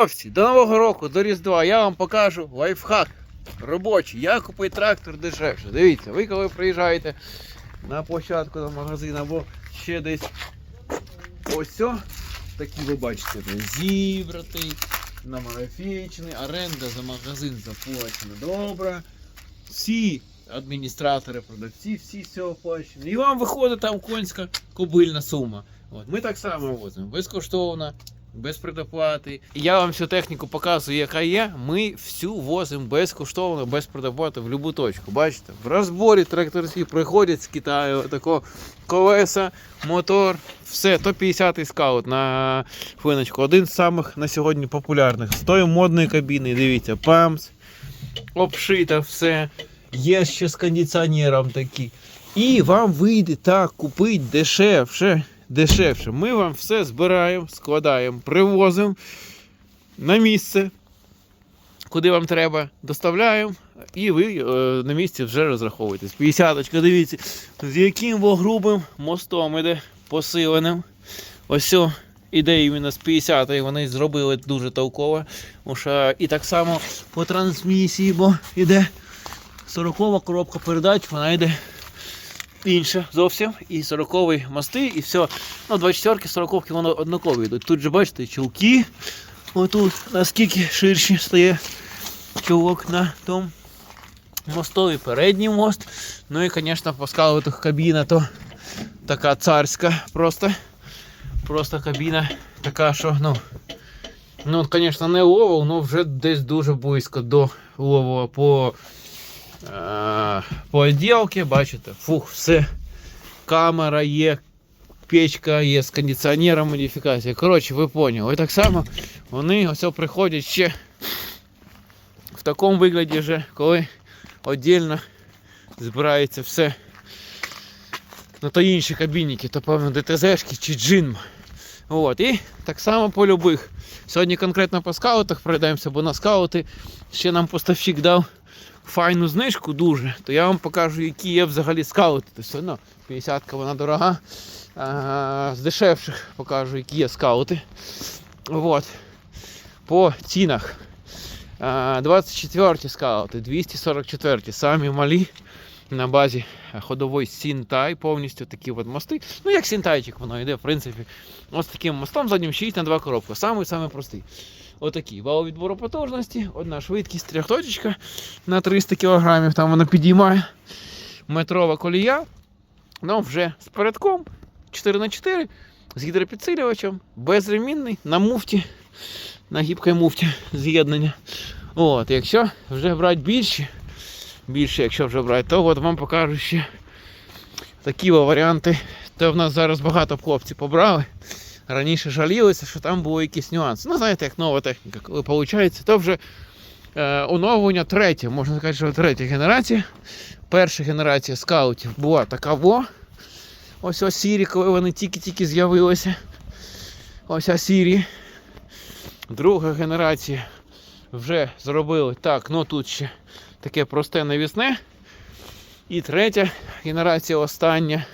Хлопці, до Нового року, до Різдва я вам покажу лайфхак робочий. Як купити трактор дешевше. Дивіться, ви коли приїжджаєте на площадку на магазин або ще десь ось о, такі ви бачите, зібратий, намарафічений, оренда за магазин заплачена добре. Всі адміністратори, продавці, всі з цього плачені. І вам виходить там конська кобильна сума. От, ми так само возимо, безкоштовно, без предоплати. Я вам всю техніку показую, яка є. Ми всю возимо безкоштовно, без предоплати в будь-яку точку. Бачите, в розборі тракторці приходять з Китаю, тако колеса, мотор, все, то 50-й скаут на хвилиночку. Один з самих на сьогодні популярних. З тої модної кабіни, дивіться, памс, обшита, все. Є ще з кондиціонером такі. І вам вийде так купити дешевше. Дешевше. Ми вам все збираємо, складаємо, привозимо на місце, куди вам треба, доставляємо, і ви е, на місці вже розраховуєтесь. 50 дивіться, з яким вогрубим мостом іде посиленим. Ось іде іменно з 50 ї вони зробили дуже толково. Що і так само по трансмісії, бо іде 40 коробка передач, вона йде інша зовсім. І 40 мости, і все. Ну, 24-ки, 40-ки воно однакові йдуть. Тут же бачите, чулки. Отут наскільки ширші стає чулок на тому мостові передній мост. Ну і, звісно, по кабіна то така царська просто. Просто кабіна така, що, ну. Ну, звісно, не ловов, але вже десь дуже близько до ловова по, е, по відділці, бачите, фух, все. Камера є, печка є з кондиціонером модифікація. Коротше, ви поняли. І так само вони ось приходять ще в такому вигляді, вже, коли віддільно збирається все. Ну то інші кабінники, то певно ДТЗшки чи джин. От, і так само по любих. Сьогодні конкретно по скаутах пройдемося, бо на скаути ще нам поставщик дав файну знижку дуже, то я вам покажу, які є взагалі скаути. То все одно 50-ка вона дорога. А, з дешевших покажу, які є скаути. От. По цінах. А, 24 скаути, 244, самі малі на базі ходовий Сінтай, повністю такі от мости. Ну, як Сінтайчик воно йде, в принципі. Ось таким мостом заднім 6 на 2 коробка. Самий самий простий. Отакий. Вал відбору потужності, одна швидкість, трьохточечка на 300 кг, там вона підіймає. Метрова колія. Ну, вже з передком 4х4 з гідропідсилювачем, безремінний, на муфті, на гібкій муфті з'єднання. От, Якщо вже брати більше, більше, якщо вже брати, то от вам покажу ще такі варіанти. То в нас зараз багато хлопців побрали. Раніше жалілися, що там були якісь нюанси. Ну, знаєте, як нова техніка, коли виходить, то вже е, оновлення третє, можна сказати, що третя генерація. Перша генерація скаутів була така во. Ось ось сірі, коли вони тільки-тільки з'явилися. Ось ось сірі. Друга генерація вже зробили так, ну тут ще таке просте навісне. І третя генерація остання,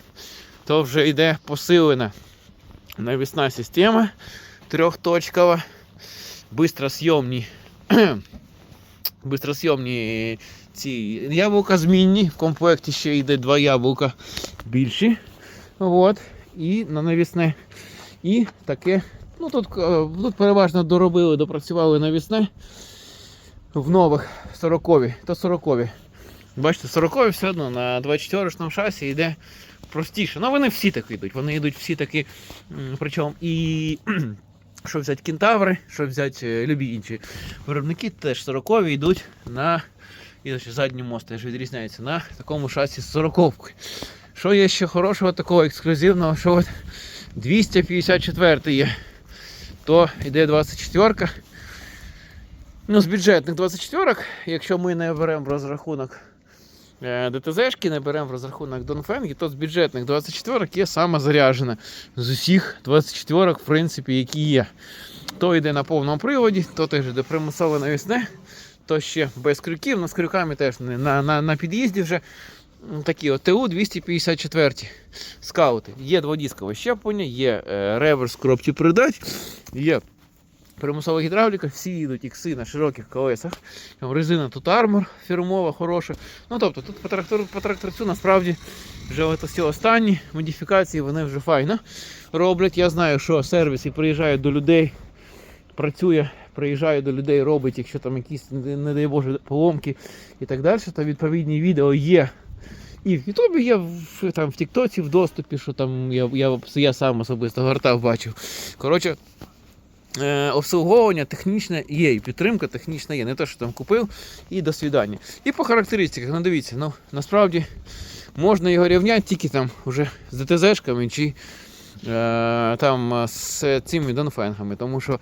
то вже йде посилена навісна система трьохточкова, бистросйомні, бистросйомні ці яблука змінні. В комплекті ще йде два яблука більші. От. І на навісне. І таке. Ну тут, е, тут переважно доробили, допрацювали навісне в нових 40-ві, то 40-ві. Бачите, 40 все одно на 24-шному шасі йде простіше. Ну вони всі так йдуть. Вони йдуть всі такі. Причому і що взяти кентаври, що взяти е, любі інші виробники, теж 40-ві йдуть на і задній мост теж відрізняється на такому шасі з 40 Що є ще хорошого, такого ексклюзивного, що от 254 є, то йде 24 Ну, з бюджетних 24 якщо ми не беремо в розрахунок е, ДТЗшки, не беремо в розрахунок Донфенги, то з бюджетних 24 є сама заряджена. З усіх 24 в принципі, які є. То йде на повному приводі, то теж йде примусове навісне, то ще без крюків, ну з крюками теж на, на, на під'їзді вже такі от ТУ 254 скаути. Є дводіскове щеплення, є е, реверс в коробці передач, є Примусова гідравліка, всі їдуть ікси на широких колесах. Резина тут армор фірмова, хороша. Ну тобто тут по трактору по тракторцю насправді вже ці останні модифікації вони вже файно роблять. Я знаю, що сервіс і приїжджає до людей, працює, приїжджає до людей, робить, якщо там якісь, не дай Боже, поломки і так далі, то відповідні відео є. І в Ютубі є в, там, в Тіктоці в доступі, що там я, я, я сам особисто гортав, бачив. Коротше, обслуговування технічне є, і підтримка технічна є. Не те, що там купив, і до свідання. І по характеристиках, ну дивіться, ну насправді можна його рівняти тільки там вже з ДТЗ-шками чи е, там з цими донфенгами, тому що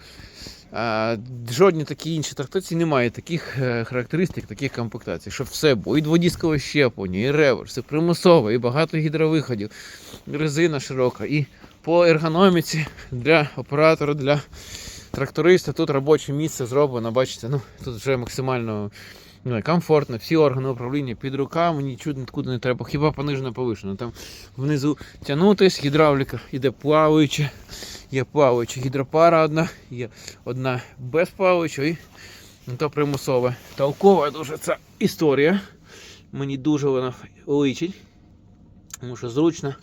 е, жодні такі інші тракторці не мають таких е, характеристик, таких комплектацій, щоб все було. І дводіскове щеплення, і реверс, і примусове, і багато гідровиходів, резина широка, і по ергономіці для оператора, для тракториста тут робоче місце зроблено, бачите, ну тут вже максимально ну, комфортно, всі органи управління під руками, нічого нікуди не треба, хіба понижено повишено. Там внизу тягнутись, гідравліка іде плаваюча, є плаваюча гідропара одна, є одна без плаваючої, ну, то примусове. Толкова дуже ця історія. Мені дуже вона личить, тому що зручно.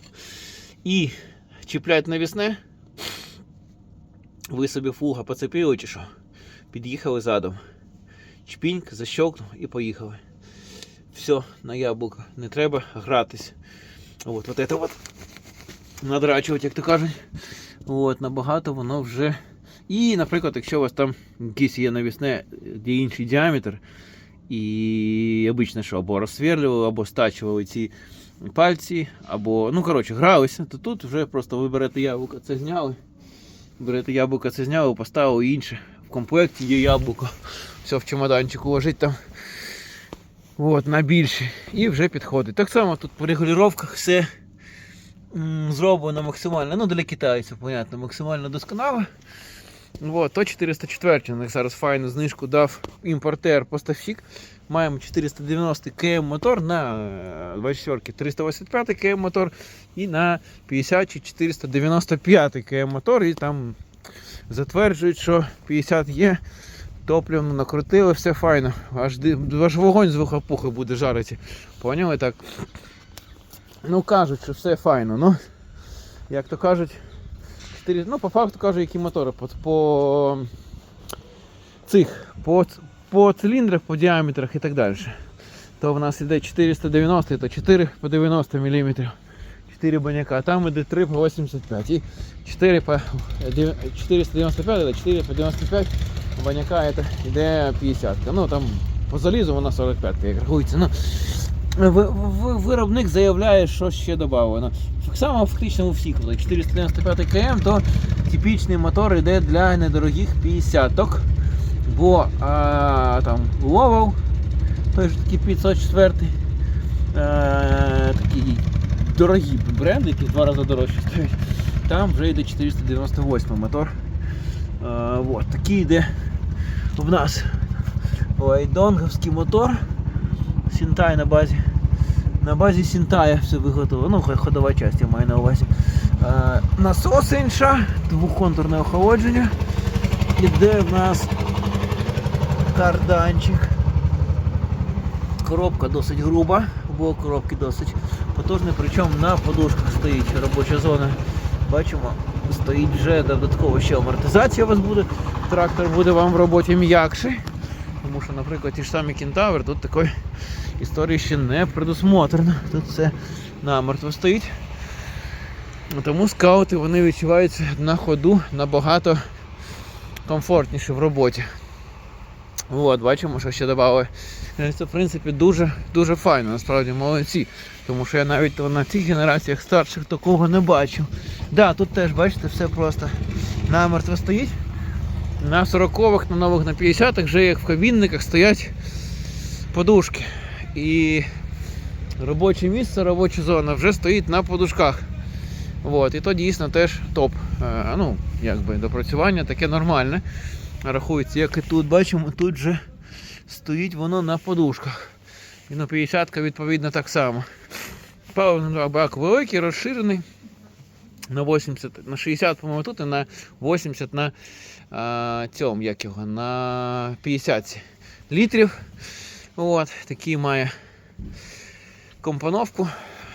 І чіплять навісне. Ви собі фуга поцепили чи що? Під'їхали задом. Чпіньк, защелкнув і поїхали. Все, на яблуко. Не треба гратись. От, от це от надрачувати, як то кажуть. От, набагато воно вже. І, наприклад, якщо у вас там якийсь є навісне, де інший діаметр, і обично що або розсверлювали, або стачували ці пальці, або, ну коротше, гралися, то тут вже просто ви берете яблуко, це зняли. Берете яблуко, це зняли, поставили інше. В комплекті є яблуко. Все в чемоданчику лежить там. От, на більше. І вже підходить. Так само тут по регулюваннях все зроблено максимально. Ну, для китайців, понятно, максимально досконало. От, то 404 на них зараз файну знижку дав імпортер поставщик. Маємо 490 км мотор на е, 24 385 км мотор і на 50 чи 495 км мотор. І там затверджують, що 50 є. Топливно накрутили, все файно. Аж, аж вогонь з вухопухи буде жарити. Поняли так? Ну кажуть, що все файно. Ну, як то кажуть, 4, ну по факту кажуть, які мотори. По, по цих, по, по циліндрах, по діаметрах і так далі. То в нас іде 490, то 4 по 90 мм. 4 баняка, а там іде 3 по 85 і 4 по 495, это 4 по 95 баняка это іде 50. Ну там по залізу вона 45 як рахується. Ну, виробник заявляє, що ще додано. Само фактично у всіх. коли 495 км, то типічний мотор йде для недорогих 50-ок. Бо а, там Lowell, той ж такий 504, е, такий дорогі бренди, які в два рази дорожчі стоять. Там вже йде 498 мотор. Е, от, такий йде в нас лайдонговський мотор. Сінтай на базі. На базі Сінтая все виготовлено. Ну, ходова частина я маю на увазі. Е, насос інша, двохконтурне охолодження. Іде в нас карданчик. Коробка досить груба, бо коробки досить потужні, причому на подушках стоїть робоча зона. Бачимо, стоїть вже додатково ще амортизація у вас буде. Трактор буде вам в роботі м'якший. Тому що, наприклад, ті ж самі кентавр, тут такої історії ще не предусмотрено. Тут все намертво стоїть. Тому скаути вони відчуваються на ходу набагато комфортніше в роботі. От, бачимо, що ще додали. Це в принципі дуже дуже файно, насправді молодці. Тому що я навіть на цих генераціях старших такого не бачив. Да, тут теж, бачите, все просто намертво стоїть. На 40-х, на нових на 50-х вже як в кабінниках стоять подушки. І робоче місце, робоча зона вже стоїть на подушках. От, і то дійсно теж топ. Е, ну, якби допрацювання таке нормальне. Рахується, як і тут бачимо, тут же стоїть воно на подушках. І на 50 відповідно так само. Паливний бак великий, розширений. На 80, на 60, по-моєму, тут і на 80 на а, цьому, як його, на 50 літрів. От, такий має компоновку,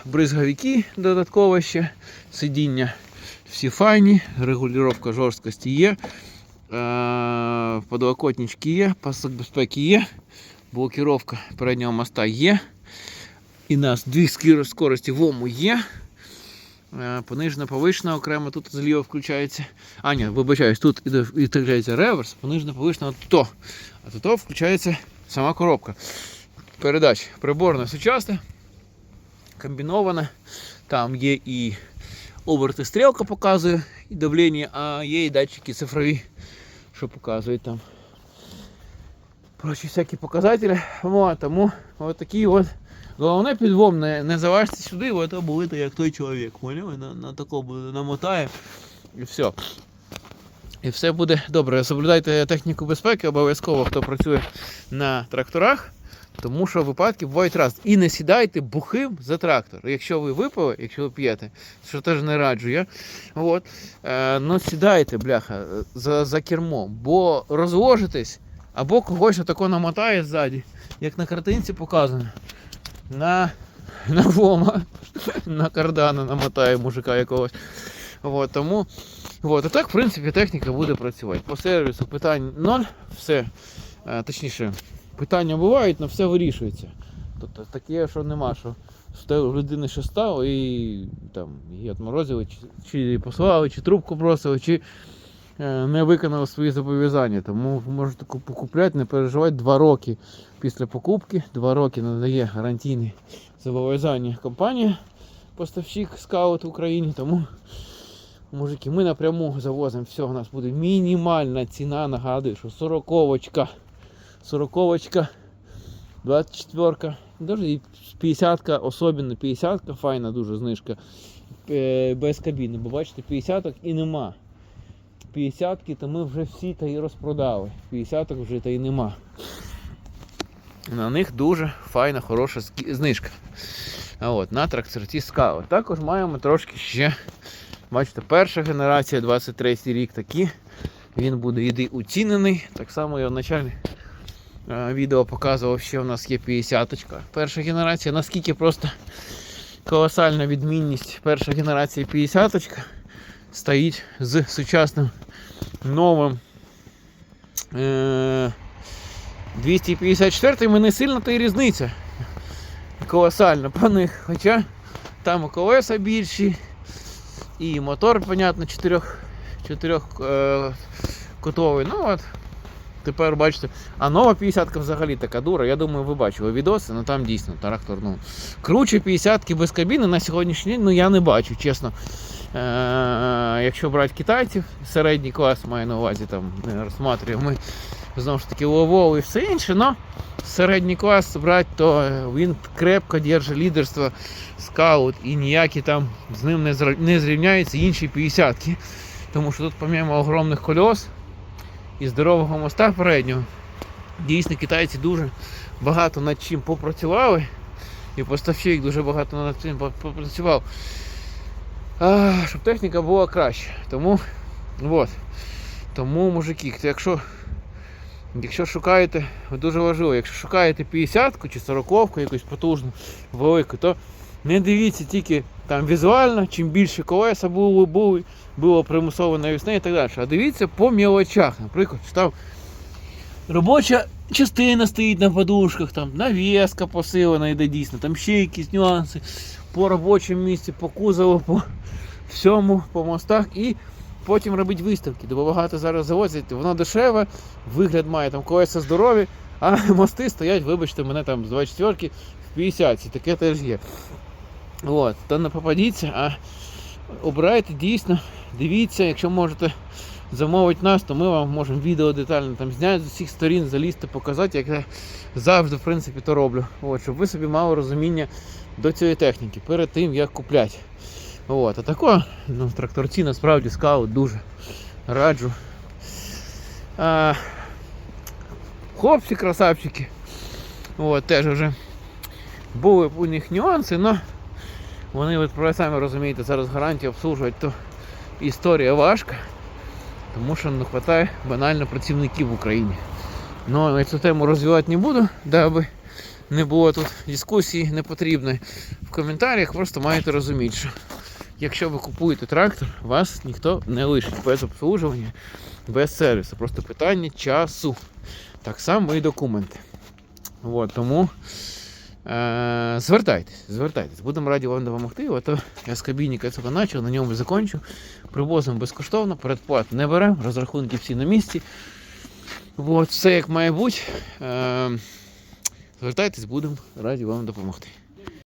бризговики додатково ще, сидіння всі файні, регулювання жорсткості є, е, подлокотнички є, пасок безпеки є, блокировка переднього моста є. І нас дві скорості в ОМу є. Е, Понижена, повишена окремо тут зліва включається. А, ні, вибачаюсь, тут інтегрується реверс, понижена, повишена то. А то включається сама коробка. Передач приборна сучасна, комбінована. Там є і оберти стрілка показує, і давлення, а є і датчики цифрові, що показують там. Прочі всякі показателі. О, тому от такі от. Головне підвом не, не заважте сюди, бо то будете як той чоловік. Поняли? На, на такого намотає і все. І все буде добре. Соблюдайте техніку безпеки, обов'язково, хто працює на тракторах, тому що випадки бувають раз. І не сідайте бухим за трактор. Якщо ви випили, якщо ви п'єте, що теж не раджу я. От, е, ну сідайте, бляха, за, за кермом, бо розложитесь, або когось отако намотає ззаді, як на картинці показано. На, на вома, на кардана намотає мужика якогось. От, тому От, а так, в принципі, техніка буде працювати. По сервісу питань ноль, все. Е, точніше, питання бувають, але все вирішується. Тобто таке, що нема, що в людини що стало і там її отморозили, чи, чи послали, чи трубку бросили, чи е, не виконали свої зобов'язання. Тому можете покупляти, не переживати два роки після покупки. Два роки надає гарантійні зобов'язання компанія, поставщик скаут в Україні. Тому Мужики, ми напряму завозимо все, у нас буде мінімальна ціна, нагадую, що 40-очка, 40-очка, 24-ка, даже і 50-ка, особливо 50-ка, файна дуже знижка е, без кабіни, бо бачите, 50-ок і нема. 50-ки то ми вже всі та і розпродали. 50-ок вже та і нема. На них дуже файна, хороша знижка. А от, на тракторці Scout. Також маємо трошки ще Бачите, перша генерація, 23 рік такі. Він буде іди оцінений. Так само я в началі е, відео показував, що в нас є 50 Перша генерація, наскільки просто колосальна відмінність. Перша генерація 50 стоїть з сучасним новим е, 254 не сильно то і різниця. Колосальна по них. Хоча там колеса більші. І мотор, понятно, чотирьох, чотирьох е, кутовий. Ну от, тепер бачите. А нова 50-ка взагалі така дура. Я думаю, ви бачили відоси, ну там дійсно трактор. Ну, круче 50-ки без кабіни на сьогоднішній день ну, я не бачу, чесно. Е, якщо брати китайців, середній клас маю на увазі, там не розсматриваємо знову ж таки Ловол і все інше, але середній клас брати, то він крепко держить лідерство скаут і ніякі там з ним не, не зрівняються інші 50-ки. Тому що тут, помимо огромних кольос і здорового моста переднього, дійсно китайці дуже багато над чим попрацювали. І поставщик дуже багато над цим попрацював. А, щоб техніка була краще. Тому, от. Тому, мужики, якщо Якщо шукаєте, дуже важливо, якщо шукаєте 50-ку чи 40-ку якусь потужну, велику, то не дивіться тільки там візуально, чим більше колеса було, було, було примусово навісне і так далі. А дивіться по мілочах. Наприклад, що там робоча частина стоїть на подушках, там навіска посилена йде дійсно, там ще якісь нюанси по робочому місці, по кузову, по всьому, по мостах. І потім робити виставки, бо багато зараз завозять, воно дешеве, вигляд має там колеса здорові, а мости стоять, вибачте, мене там з 24 в 50 таке теж є. От, то не попадіться, а обирайте дійсно, дивіться, якщо можете замовити нас, то ми вам можемо відео детально там зняти з усіх сторін, залізти, показати, як я завжди в принципі то роблю. От, щоб ви собі мали розуміння до цієї техніки перед тим, як купляти. От, а тако, ну, тракторці насправді скаут дуже раджу. А, хлопці, красавчики. От, теж вже були у них нюанси, але вони, от, самі розумієте, зараз гарантія обслужувати, то історія важка. Тому що не вистачає банально працівників в Україні. Ну, я цю тему розвивати не буду, даби не було тут дискусії непотрібної. В коментарях просто маєте розуміти, що якщо ви купуєте трактор, вас ніхто не лишить без обслужування, без сервісу. Просто питання часу. Так само і документи. От, тому е- звертайтесь, звертайтесь. Будемо раді вам допомогти. Ото я з кабінника цього почав, на ньому закончу. Привозимо безкоштовно, передплат не беремо, розрахунки всі на місці. От, все як має бути. Е- звертайтесь, будемо раді вам допомогти.